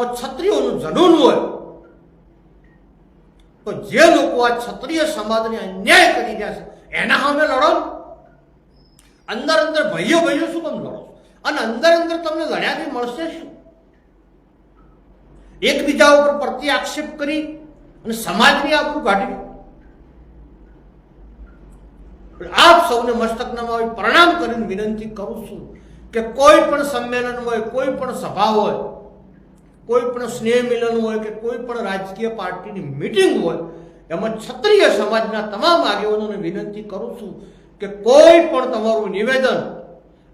તમારામાં ક્ષત્રિયોનું જનૂન હોય, તો જે લોકો આ ક્ષત્રિય સમાજને અન્યાય કરી રહ્યા છે, એના સામે લડો અંદર અંદર ભાઈઓ ભાઈઓ શું તમે લડો? અને અંદર અંદર તમને લડ્યાથી મળશે શું? એકબીજા ઉપર પ્રતિ આક્ષેપ કરી અને સમાજની આપણું કાઢી આપ સૌને મસ્તક નમાવી પ્રણામ કરીને વિનંતી કરું છું કે કોઈ પણ સંમેલન હોય, કોઈ પણ સભા હોય કોઈ પણ સ્નેહ મિલન હોય કે કોઈ પણ રાજકીય પાર્ટીની મિટિંગ હોય, એમાં ક્ષત્રિય સમાજના તમામ આગેવાનોને વિનંતી કરું છું કે કોઈ પણ તમારું નિવેદન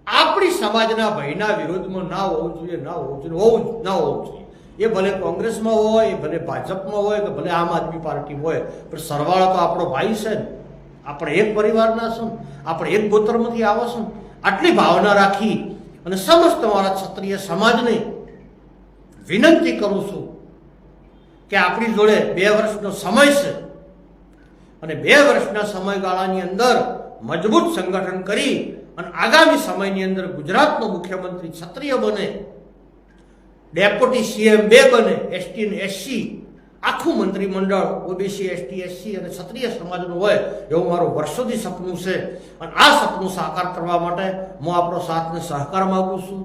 આપણી સમાજના ભયના વિરોધમાં ના હોવું જોઈએ, ના હોવું જોઈએ, હોવું ના હોવું જોઈએ. એ ભલે કોંગ્રેસમાં હોય ભલે ભાજપમાં હોય, કે ભલે આમ આદમી પાર્ટી હોય, પણ સરવાળો તો આપણો ભાઈ છે ને. આપણે એક પરિવારના છું આપણે એક ગોત્રમાંથી આવો છું આટલી ભાવના રાખી અને સમસ્ત મારા ક્ષત્રિય સમાજને વિનંતી કરું છું કે આપણી જોડે બે વર્ષનો સમય છે અને બે વર્ષના સમયગાળાની અંદર મજબૂત સંગઠન કરી અને આગામી સમયની અંદર ગુજરાતનો મુખ્યમંત્રી ક્ષત્રિય બને, ડેપ્યુટી સીએમ બે બને, એસટી ને એસસી, આખું મંત્રીમંડળ, ઓબીસી, એસટી, એસસી અને ક્ષત્રિય સમાજનું હોય એવું મારું વર્ષોથી સપનું છે. અને આ સપનું સાકાર કરવા માટે હું આપણો સાથને સહકાર માગું છું.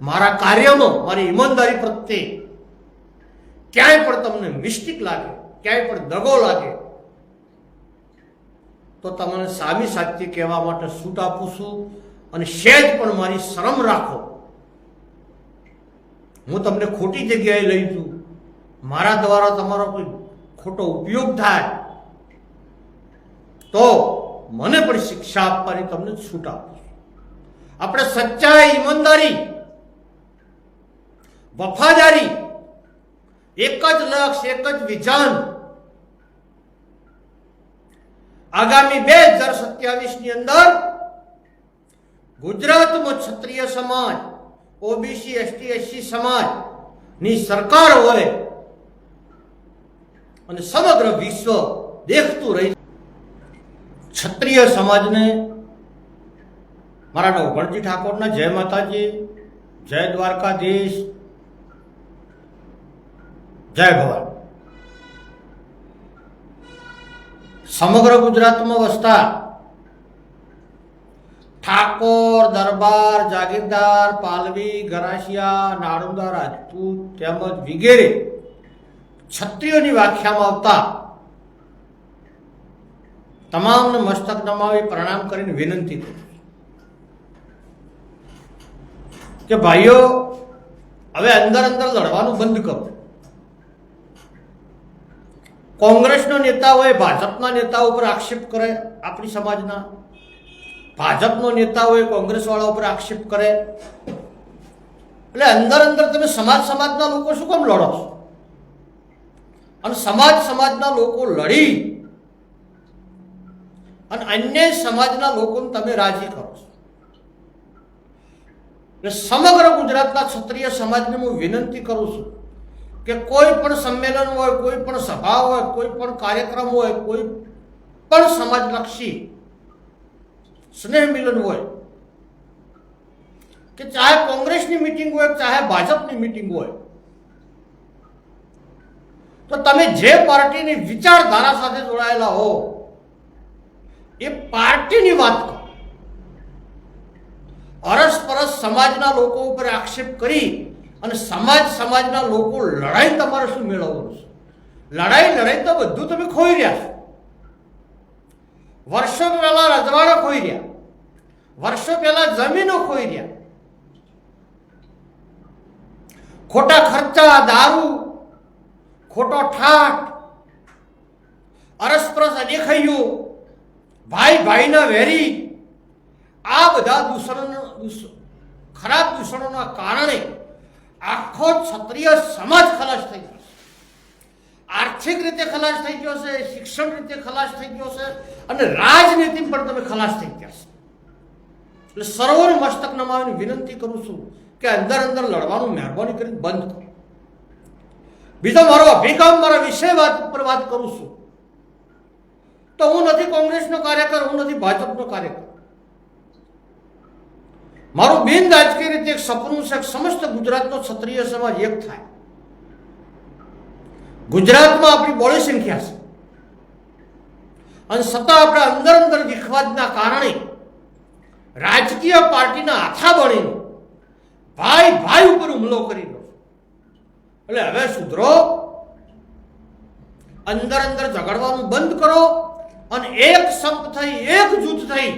મારા કાર્યમાં મારી ઈમાનદારી પ્રત્યે ક્યાંય પણ તમને મિસ્ટેક લાગે, ક્યાંય પણ દગો લાગે, તો તમને સામી સાચી કહેવા માટે છૂટ આપું છું અને સહેજ પણ મારી શરમ રાખો. હું તમને ખોટી જગ્યાએ લઈ છું મારા દ્વારા તમારો કોઈ ખોટો ઉપયોગ થાય, તો મને પણ શિક્ષા આપવાની તમને છૂટ આપું છું. આપણે સચ્ચાઈ, ઈમાનદારી વફાદારી, એક જ લક્ષ, એક જ વિધાન આગામી બે હજાર સત્યાવીસની અંદર ગુજરાતમાં ક્ષત્રિય સમાજ, ઓબીસી, એસટી, એસસી સમાજની સરકાર હોય અને સમગ્ર વિશ્વ દેખતું રહી. ક્ષત્રિય સમાજને મારા નવગણજી ઠાકોરના જય માતાજી, જય દ્વારકાધીશ. જય ભવાની. સમગ્ર ગુજરાતમાં વસતા ઠાકોર, દરબાર, જાગીરદાર, પાલવી, ગરાસિયા નાળુંદા રાજપૂત તેમજ વગેરે ક્ષત્રિયોની વ્યાખ્યામાં આવતા તમામને મસ્તક નમાવી પ્રણામ કરીને વિનંતી કરું કે ભાઈઓ, હવે અંદર અંદર લડવાનું બંધ કરો. કોંગ્રેસના નેતાઓએ ભાજપના નેતાઓ ઉપર આક્ષેપ કરે આપણી સમાજના. ભાજપનો નેતાઓએ કોંગ્રેસવાળા ઉપર આક્ષેપ કરે. એટલે અંદર અંદર તમે સમાજ સમાજના લોકો શું કેમ લડો છો? અને સમાજ સમાજના લોકો લડી. અને અન્ય સમાજના લોકોને તમે રાજી કરો છો. એટલે સમગ્ર ગુજરાતના ક્ષત્રિય સમાજને હું વિનંતી કરું છું. કે કોઈ પણ સંમેલન હોય, કોઈ પણ સભા હોય, કોઈ પણ કાર્યક્રમ હોય, કોઈ પણ સમાજલક્ષી સ્નેહ મિલન હોય, કે ચાહે કોંગ્રેસની મિટિંગ હોય, ચાહે ભાજપની મિટિંગ હોય, તો તમે જે પાર્ટીની વિચારધારા સાથે જોડાયેલા હો, એ પાર્ટીની વાત કરો. અરસપરસ સમાજના લોકો ઉપર આક્ષેપ કરી અને સમાજ સમાજના લોકો લડાઈ તમારે શું મેળવવાનું છે? લડાઈ લડાઈ તો બધું તમે ખોઈ રહ્યા છો. વર્ષો પહેલા રજવાડા ખોઈ રહ્યા. વર્ષો પહેલા જમીનો ખોઈ રહ્યા. ખોટા ખર્ચા, દારૂ, ખોટો ઠાઠ, અરસપરસ દેખાયું ભાઈ ભાઈના વેરી, આ બધા દૂષણ ખરાબ દૂષણોના કારણે આખો ક્ષત્રિય સમાજ ખલાસ થઈ ગયો આર્થિક રીતે ખલાસ થઈ ગયો છે, શિક્ષણ રીતે ખલાસ થઈ ગયો છે, અને રાજનીતિ પણ તમે ખલાસ થઈ ગયા છે. એટલે સર્વોને મસ્તક નમાવીને વિનંતી કરું છું કે અંદર અંદર લડવાનું, મહેરબાની કરીને બંધ કરો. બીજો મારો અભિગમ, મારા વિષય વાત ઉપર વાત કરું છું. તો હું નથી કોંગ્રેસનો કાર્યકર, હું નથી ભાજપનો કાર્યકર. મારું બિન રાજકીય રીતે એક સપનું છે સમસ્ત ગુજરાતનો ક્ષત્રિય સમાજ એક થાય. ગુજરાતમાં આપણી બોળી સંખ્યા છે. અને સત્તા આપણા અંદર અંદર વિખવાદના કારણે રાજકીય પાર્ટીના હાથા બનીને ભાઈ ભાઈ ઉપર હુમલો કરી દો એટલે હવે સુધરો. અંદર અંદર ઝઘડવાનું બંધ કરો અને એક સંપ થઈ, એક જૂથ થઈ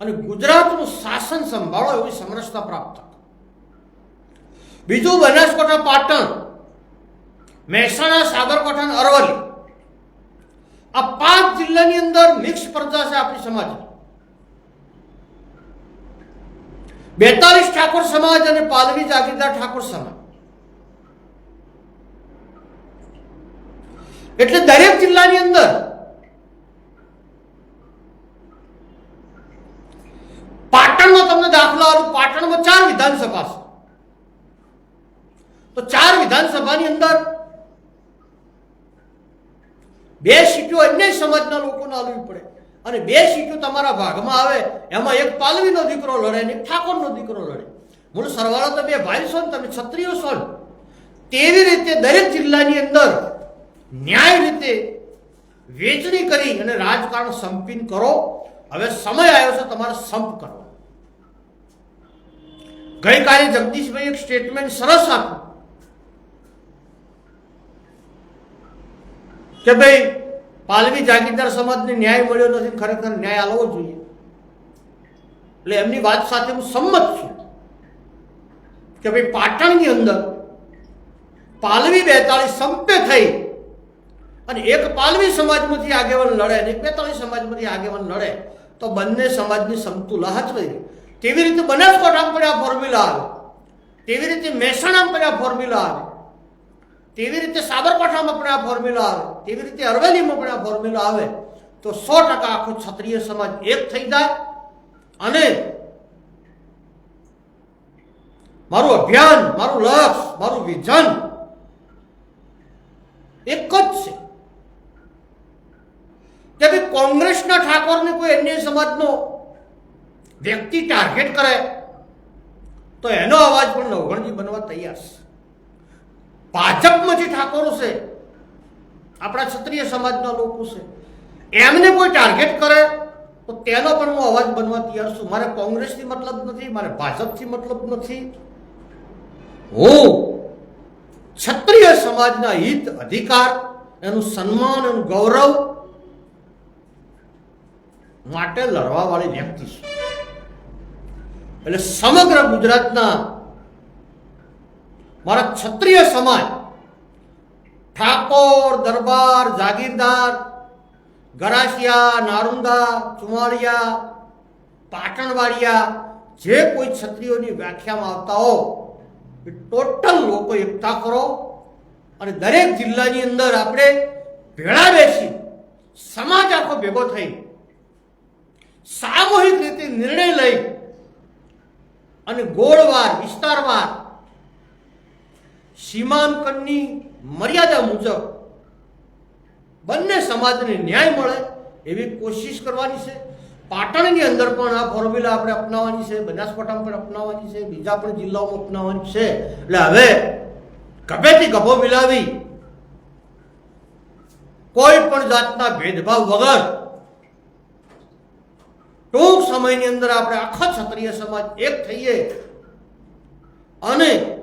અને ગુજરાતનું શાસન સંભાળો એવી સમરસતા પ્રાપ્ત. બીજું બનાસકાંઠા પાટણ, મહેસાણા, સાબરકાંઠા અને અરવલ્લી. આ પાંચ જિલ્લાની અંદર મિક્સ પ્રજા છે આપણી સમાજ. બેતાલીસ ઠાકોર સમાજ અને પાલવી જાગીરદાર ઠાકોર સમાજ. એટલે દરેક જિલ્લાની અંદર પાટણનો તમને પાટણમાં ચાર વિધાનસભા છે. તો ચાર વિધાનસભાની અંદર બે સીટો અન્ય સમાજના લોકોને આલવી પડે. અને બે સીટો તમારા ભાગમાં આવે, એમાં એક પાલવીનો દીકરો લડે ને એક ઠાકોરનો દીકરો લડે. મૂળ સરવાળો તમે ભાઈ છો ને, તમે ક્ષત્રિયો છો ને. તેવી રીતે દરેક જિલ્લાની અંદર ન્યાય રીતે વેચણી કરી અને રાજકારણ સંપીન કરો. હવે સમય આવ્યો છે તમારે સંપ કરો ગઈકાલે જગદીશભાઈ એક સ્ટેટમેન્ટ સરસ આપ્યું. કે ભાઈ, પાલવી જાગીરદાર સમાજને ન્યાય મળ્યો નથી, ખરેખર ન્યાય આલવો જોઈએ. એટલે એમની વાત સાથે હું સંમત છું કે ભાઈ, પાટણની અંદર પાલવી બેતાળીસ સંપે થઈ અને એક પાલવી સમાજમાંથી આગેવાન લડે અને એક બેતાળીસ સમાજમાંથી આગેવાન લડે, તો બંને સમાજની સમતુલા હચવાઈ તેવી રીતે બનાસકાંઠામાં પણ આ ફોર્મ્યુલા આવે? તેવી રીતે મહેસાણામાં પણ આ ફોર્મ્યુલા આવે? તેવી રીતે સાબરકાંઠામાં પણ આ ફોર્મ્યુલા આવે? તેવી રીતે અરવેલીમાં પણ આ ફોર્મ્યુલા આવે? તો સો ટકા આખો ક્ષત્રિય સમાજ એક થઈ જાય. અને મારું અભિયાન, મારું લક્ષ્ય, મારું વિઝન એક જ છે. કે ભાઈ કોંગ્રેસના ઠાકોરને કોઈ અન્ય સમાજનો વ્યક્તિ ટાર્ગેટ કરે, તો એનો અવાજ પણ નવગણજી બનવા તૈયાર છે. ભાજપમાં જે ઠાકોરો છે, આપણા ક્ષત્રિય સમાજના લોકો છે. એમને કોઈ ટાર્ગેટ કરે, તો તેનો પણ હું અવાજ બનવા તૈયાર છું. મારે કોંગ્રેસથી મતલબ નથી, મારે ભાજપથી મતલબ નથી. હું ક્ષત્રિય સમાજના હિત અધિકાર, એનું સન્માન એનું ગૌરવ માટે લડવા વાળી વ્યક્તિ છું. એટલે સમગ્ર ગુજરાતના મારા ક્ષત્રિય સમાજ, ઠાકોર, દરબાર, જાગીરદાર, ગરાસિયા, નારુંદા, ચુમાળિયા, પાટણવાડિયા, જે કોઈ ક્ષત્રિયોની વ્યાખ્યામાં આવતા હો, એ ટોટલ લોકો એકઠા કરો અને દરેક જિલ્લાની અંદર આપણે ભેળા બેસી સમાજ આખો ભેગો થઈ સામૂહિક રીતે નિર્ણય અને ગોળવાર, વિસ્તારવાર. સીમાંકનની મર્યાદા મુજબ બંને સમાજને ન્યાય મળે એવી કોશિશ કરવાની છે. પાટણની અંદર પણ આ ફોર્મ્યુલા આપણે અપનાવવાની છે, બનાસકાંઠામાં પણ અપનાવવાની છે, બીજા પણ જિલ્લાઓમાં અપનાવવાની છે. એટલે હવે ગભેથી ગભો મિલાવી કોઈ પણ જાતના ભેદભાવ વગર ટૂંક સમયની અંદર આપણે આખો ક્ષત્રિય સમાજ એક થઈએ. અને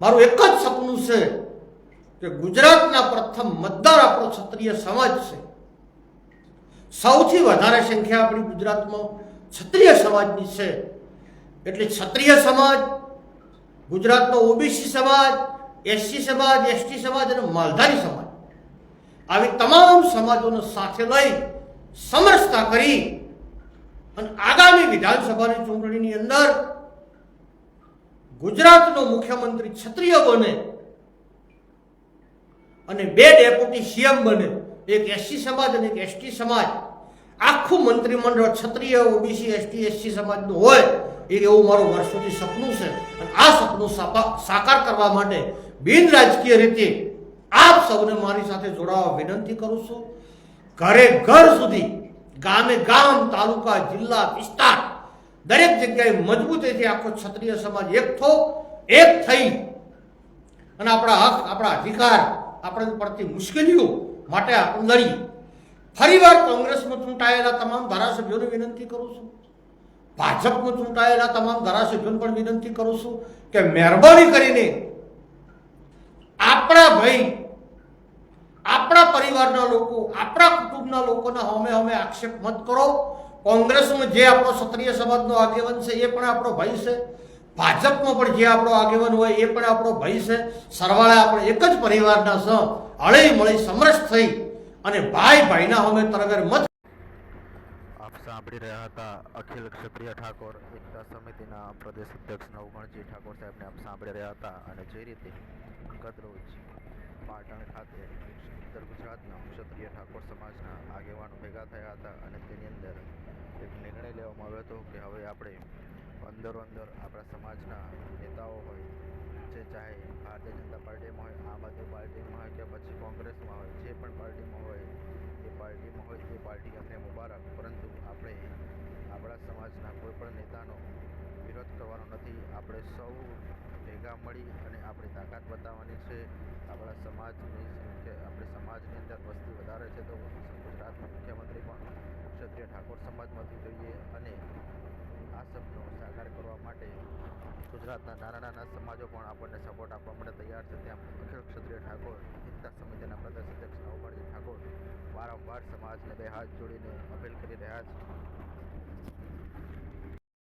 મારું એક જ સપનું છે કે ગુજરાતના પ્રથમ મતદાર આપણો ક્ષત્રિય સમાજ છે. સૌથી વધારે સંખ્યા આપણી ગુજરાતમાં ક્ષત્રિય સમાજની છે. એટલે ક્ષત્રિય સમાજ, ગુજરાતનો ઓબીસી સમાજ, એસસી સમાજ, એસટી સમાજ અને માલધારી સમાજ. આવી તમામ સમાજોને સાથે લઈ સમરસતા કરી અને આગામી વિધાનસભાની ચૂંટણીની અંદર ગુજરાતનો મુખ્યમંત્રી ક્ષત્રિય બને અને બે ડેપ્યુટી સીએમ બને, એક એસસી સમાજ અને એક એસટી સમાજ. આખું મંત્રીમંડળ ક્ષત્રિય ઓબીસી એસટી એસસી સમાજનું હોય એ એવું મારું વર્ષોથી સપનું છે. અને આ સપનું સાપા- સાકાર કરવા માટે બિન રાજકીય રીતે આપ સૌને મારી સાથે જોડાવા વિનંતી કરું છું. ઘરે ઘર સુધી ગામે ગામ, તાલુકા, જિલ્લા વિસ્તાર, દરેક જગ્યાએ મજબૂતીથી આખો ક્ષત્રિય સમાજ એક થો, એક થઈ. અને આપણા હક, આપણા અધિકાર આપણને પડતી મુશ્કેલીઓ માટે આપણે લડીએ ફરીવાર કોંગ્રેસમાં ચૂંટાયેલા તમામ ધારાસભ્યોને વિનંતી કરું છું. ભાજપમાં ચૂંટાયેલા તમામ ધારાસભ્યોને પણ વિનંતી કરું છું કે મહેરબાની કરીને આપણા ભાઈ આપણા પરિવારના લોકો, આપણા કુટુંબના લોકોના અમે અમે આક્ષેપ મત કરો. કોંગ્રેસમાં જે આપણો ક્ષત્રિય સમાજનો આગેવાન છે, એ પણ આપણો ભાઈ છે. ભાજપમાં પણ જે આપણો આગેવાન હોય, એ પણ આપણો ભાઈ છે. સરવાળે આપણે એક જ પરિવારના સ હળી મળી સમરસ થઈ અને ભાઈ ભાઈના અમે તરગર મત આપ સાંભળી રહ્યા હતા અખિલ ક્ષત્રિય ઠાકોર એકતા સમિતિના પ્રદેશ અધ્યક્ષ નવગણજી ઠાકોર સાહેબને આપ સાંભળી રહ્યા હતા અને જે રીતે ગતરોજ પાટણ ખાતે ઉત્તર ગુજરાતના ક્ષત્રિય ઠાકોર સમાજના આગેવાનો ભેગા થયા હતા અને તેની અંદર એક નિર્ણય લેવામાં આવ્યો હતો કે હવે આપણે અંદરો અંદર આપણા સમાજના નેતાઓ હોય, જે ચાહે ભારતીય જનતા પાર્ટીમાં હોય, આમ આદમી પાર્ટીમાં હોય કે પછી કોંગ્રેસમાં હોય, જે પણ પાર્ટીમાં હોય, એ પાર્ટીમાં હોય, એ પાર્ટી અમને મુબારક. પરંતુ આપણે આપણા સમાજના કોઈ પણ નેતાનો વિરોધ કરવાનો નથી. આપણે સૌ ભેગા મળી અને આપણી તાકાત બતાવવાની છે. આપણા સમાજની કે આપણે સમાજની અંદર વસ્તી વધારે છે તો ગુજરાતના મુખ્યમંત્રી પણ ક્ષત્રિય ઠાકોર સમાજમાંથી જોઈએ અને આ સપનો સાકાર કરવા માટે ગુજરાતના નાના નાના સમાજો પણ આપણને સપોર્ટ આપવા માટે તૈયાર છે. તેમ અખિલ ક્ષત્રિય ઠાકોર એકતા સમિતિના પ્રદેશ અધ્યક્ષ નવમણજી ઠાકોર વારંવાર સમાજને બે હાથ જોડીને અપીલ કરી રહ્યા છે.